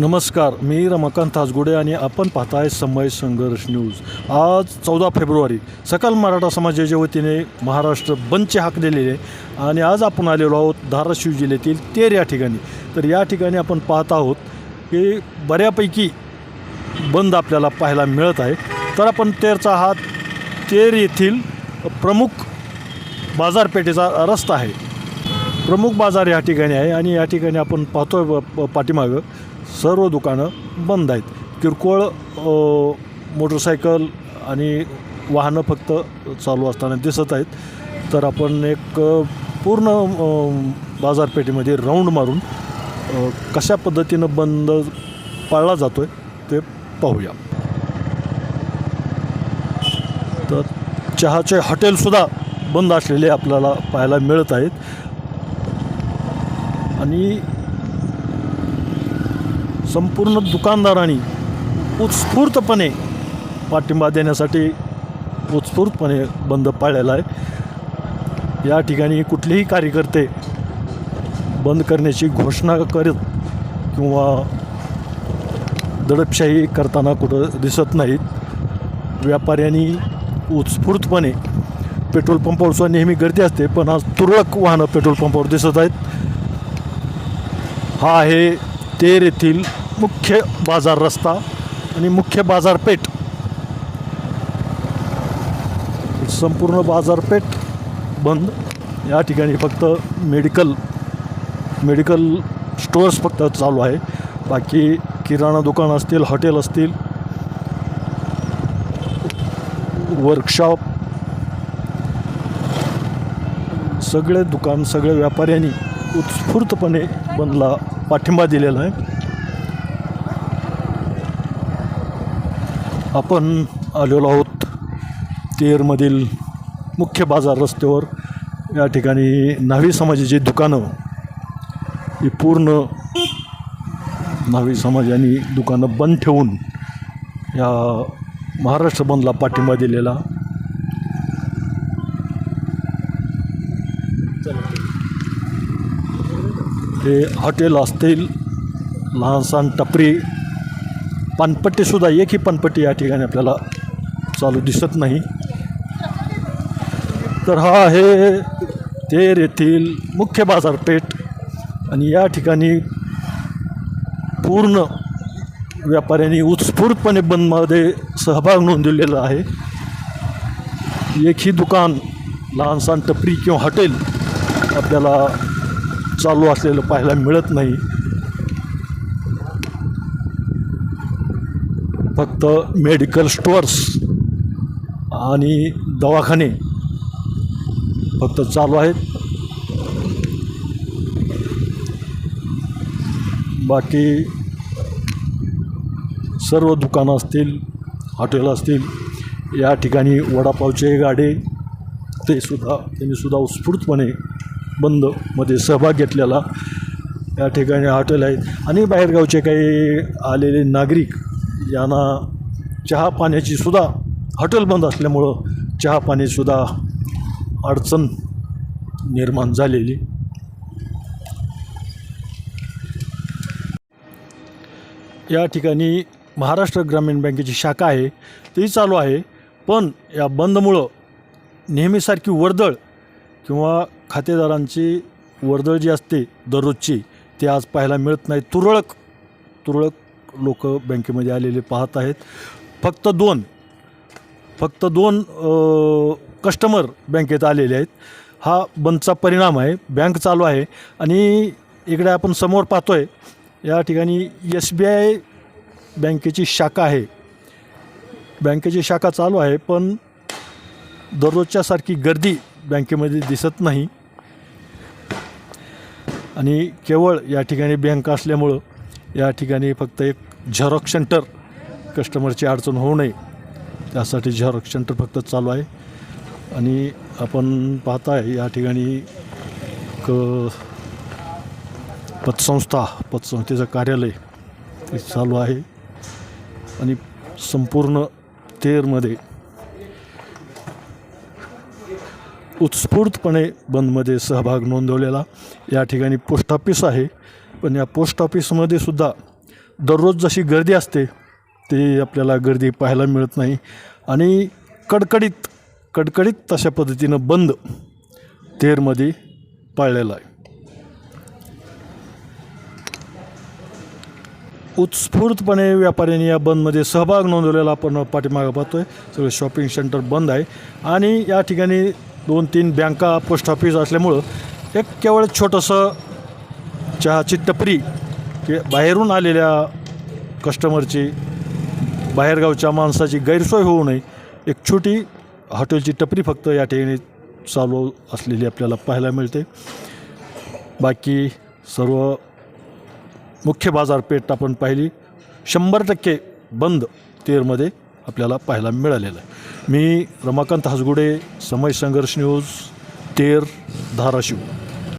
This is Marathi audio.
नमस्कार मी रमाकांत थासगुडे आणि आपण पाहताय समय संघर्ष न्यूज. आज चौदा फेब्रुवारी सकल मराठा समाजाच्या वतीने महाराष्ट्र बंदचे हाक दिलेले आहे आणि आज आपण आलेलो आहोत धाराशिव जिल्ह्यातील तेर या ठिकाणी. तर या ठिकाणी आपण पाहत आहोत की बऱ्यापैकी बंद आपल्याला पाहायला मिळत आहे. तर आपण तेरचा हा तेर येथील प्रमुख बाजारपेठेचा रस्ता आहे. प्रमुख बाजार या ठिकाणी आहे आणि या ठिकाणी आपण पाहतोय आहे पाठीमागं. सर्व दुकानं बंद आहेत. किरकोळ मोटरसायकल आणि वाहनं फक्त चालू असताना दिसत आहेत. तर आपण एक पूर्ण बाजारपेठेमध्ये राऊंड मारून कशा पद्धतीनं बंद पाळला जातो आहे ते पाहूया. तर चहाचे हॉटेलसुद्धा बंद असलेले आपल्याला पाहायला मिळत आहेत. आणि संपूर्ण दुकानदारांनी उत्स्फूर्तपणे पाठिंबा देण्यासाठी उत्स्फूर्तपणे बंद पाळलेला आहे. या ठिकाणी कुठलेही कार्यकर्ते बंद करण्याची घोषणा करत किंवा दडपशाही करताना कुठं दिसत नाहीत. व्यापाऱ्यांनी उत्स्फूर्तपणे पेट्रोल पंपावर सुद्धा नेहमी गर्दी असते पण आज तुरळक वाहनं पेट्रोल पंपावर दिसत आहेत. हा आहे तेर येथील मुख्य बाजार रस्ता आणि मुख्य बाजारपेठ. संपूर्ण बाजारपेठ बंद. या ठिकाणी फक्त मेडिकल मेडिकल स्टोअर्स फक्त चालू आहे. बाकी किराणा दुकान असतील हॉटेल असतील वर्कशॉप सगळे दुकान सगळ्या व्यापाऱ्यांनी उत्स्फूर्तपणे बंदला पाठिंबा दिलेला आहे. आपण आलेलो आहोत तेरमधील मुख्य बाजार रस्त्यावर. या ठिकाणी न्हावी समाजाची दुकानं ही पूर्ण न्हावी समाजाने दुकानं बंद ठेवून या महाराष्ट्र बंदला पाठिंबा दिलेला. हे हॉटेल असतील लहानसहान टपरी पानपट्टीसुद्धा एकही पानपट्टी या ठिकाणी आपल्याला चालू दिसत नाही. तर हा आहे तेर येथील मुख्य बाजारपेठ आणि या ठिकाणी पूर्ण व्यापाऱ्यांनी उत्स्फूर्तपणे बंदमध्ये सहभाग नोंदवलेला आहे. एकही दुकान लहानसहान टपरी किंवा हॉटेल आपल्याला चालू असलेलं पाहायला मिळत नाही. फक्त मेडिकल स्टोअर्स आणि दवाखाने फक्त चालू आहेत. बाकी सर्व दुकानं असतील हॉटेल असतील या ठिकाणी वडापावचे गाडे ते सुद्धा त्यांनी सुद्धा उत्स्फूर्तपणे बंदमध्ये सहभाग घेतलेला या ठिकाणी हॉटेल आहेत. आणि बाहेरगावचे काही आलेले नागरिक यांना चहा पाण्याची सुद्धा हॉटेल बंद असल्यामुळं चहा पाणीसुद्धा अडचण निर्माण झालेली. या ठिकाणी महाराष्ट्र ग्रामीण बँकेची शाखा आहे ती चालू आहे. पण या बंदमुळं नेहमीसारखी वर्दळ किंवा खातेदारांची वर्दळ जी असते दररोजची ती आज पाहायला मिळत नाही. तुरळक तुरळक लोक बँकेमध्ये आलेले पाहत आहेत. फक्त दोन फक्त दोन कस्टमर बँकेत आलेले आहेत. हा बंदचा परिणाम आहे. बँक चालू आहे आणि इकडे आपण समोर पाहतो आहे या ठिकाणी एस बी आय बँकेची शाखा आहे. बँकेची शाखा चालू आहे पण दररोजच्यासारखी गर्दी बँकेमध्ये दिसत नाही. आणि केवळ या ठिकाणी बँक असल्यामुळं या ठिकाणी फक्त एक झेरॉक्स सेंटर कस्टमरची अडचण होऊ नये. त्यासाठी झेरॉक्स सेंटर फक्त चालू आहे. आणि आपण पाहताय या ठिकाणी क पतसंस्था पतसंस्थेचं कार्यालय ते चालू आहे. आणि संपूर्ण तेरमध्ये उत्स्फूर्तपणे बंदमध्ये सहभाग नोंदवलेला. या ठिकाणी पोस्ट ऑफिस आहे. पण या पोस्ट ऑफिसमध्ये सुद्धा दररोज जशी गर्दी असते ते आपल्याला गर्दी पाहायला मिळत नाही. आणि कडकडीत कडकडीत तशा पद्धतीनं बंद तेरमध्ये पाळलेला आहे. उत्स्फूर्तपणे व्यापाऱ्यांनी या बंदमध्ये सहभाग नोंदवलेला आपण पाठीमागं पाहतो आहे सगळं शॉपिंग सेंटर बंद आहे. आणि या ठिकाणी दोन तीन बँका पोस्ट ऑफिस असल्यामुळं एक केवळ छोटंसं चहाची टपरी की बाहेरून आलेल्या कस्टमरची बाहेरगावच्या माणसाची गैरसोय होऊ नये. एक छोटी हॉटेलची टपरी फक्त या ठिकाणी चालू असलेली आपल्याला पाहायला मिळते. बाकी सर्व मुख्य बाजारपेठ आपण पाहिली. शंभर टक्के बंद तेरमध्ये. आपल्याला पाहायला मिळालेलं आहे. मी रमाकांत हसगुडे समय संघर्ष न्यूज तेर धाराशिव.